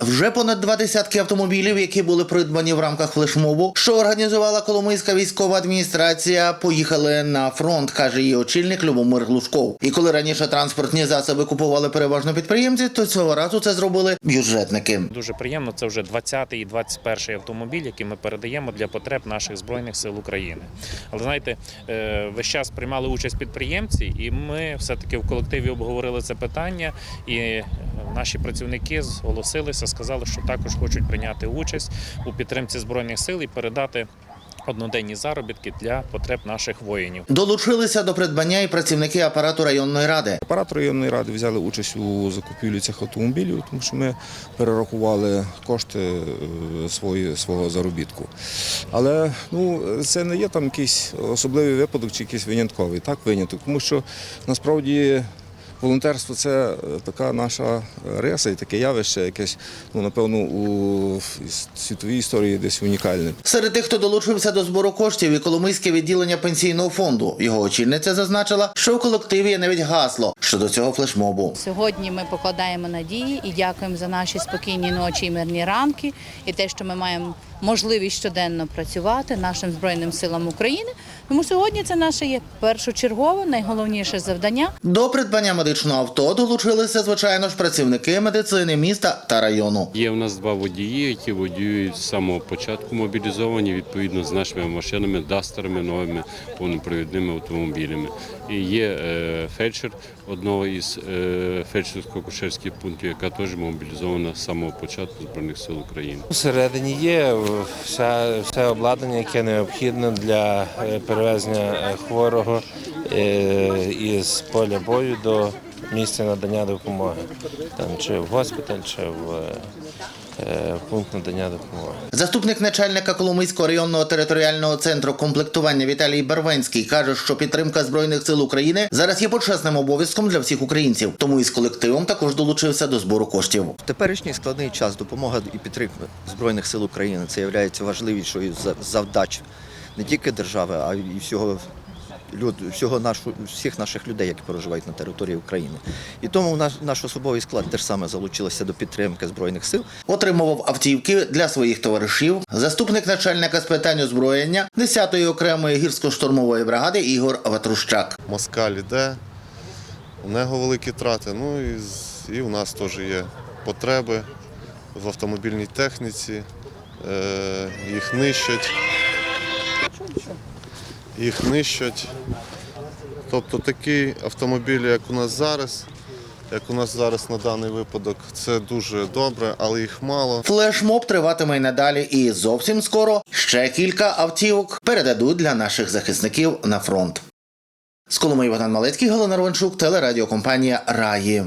Вже понад два десятки автомобілів, які були придбані в рамках флешмобу, що організувала Коломийська військова адміністрація, поїхали на фронт, каже її очільник Любомир Глушков. І коли раніше транспортні засоби купували переважно підприємці, то цього разу це зробили бюджетники. Дуже приємно. Це вже 20-й і 21-й автомобіль, який ми передаємо для потреб наших збройних сил України. Але знаєте, е, весь час приймали участь підприємці, і ми все-таки в колективі обговорили це питання. І наші працівники зголосилися, сказали, що також хочуть прийняти участь у підтримці збройних сил і передати одноденні заробітки для потреб наших воїнів. Долучилися до придбання і працівники апарату районної ради. Апарат районної ради взяли участь у закупівлі цих автомобілів, тому що ми перерахували кошти е, свої, свого заробітку. Але ну, це не є там якийсь особливий випадок чи якийсь винятковий, так, виняток, тому що насправді. Волонтерство це е, така наша риса і таке явище, якесь, ну, напевно, у світовій історії десь унікальне. Серед тих, хто долучився до збору коштів, і Коломийське відділення пенсійного фонду. Його очільниця зазначила, що в колективі є навіть гасло щодо цього флешмобу. Сьогодні ми покладаємо надії і дякуємо за наші спокійні ночі і мирні ранки, і те, що ми маємо можливість щоденно працювати нашим збройним силам України. Тому сьогодні це наше є першочергове, найголовніше завдання. До придбання медичного авто долучилися, звичайно ж, працівники медицини міста та району. Є в нас два водії, які водіють з самого початку мобілізовані відповідно з нашими машинами, дастерами, новими повнопровідними автомобілями. І є е, фельдшер одного із е, фельдшерсько-кушерських пунктів, яка теж мобілізована з самого початку Збройних сил України. Всередині є все, все обладнання, яке необхідне для е, перевезення е, хворого е, із поля бою до місця надання допомоги, там чи в госпіталь, чи в е, е, пункт надання допомоги. Заступник начальника Коломийського районного територіального центру комплектування Віталій Барвенський каже, що підтримка збройних сил України зараз є почесним обов'язком для всіх українців. Тому із колективом також долучився до збору коштів. В теперішній складний час допомога і підтримка Збройних сил України це є важливішою завдач не тільки держави, а й всього люд, всього нашу, всіх наших людей, які проживають на території України. І тому наш, наш особовий склад теж саме залучилися до підтримки Збройних сил. Отримував автівки для своїх товаришів. Заступник начальника з питань озброєння 10-ї окремої гірсько-штурмової бригади Ігор Ватрущак. Москаль іде, у нього великі трати. Ну і, і у нас теж є потреби в автомобільній техніці. Е, їх нищать. Їх нищать. Тобто такі автомобілі, як у нас зараз, як у нас зараз на даний випадок, це дуже добре, але їх мало. Флешмоб триватиме й надалі, і зовсім скоро ще кілька автівок передадуть для наших захисників на фронт. З Коломиї Богдан Малецький, Галина Ровенчук, телерадіокомпанія Раї.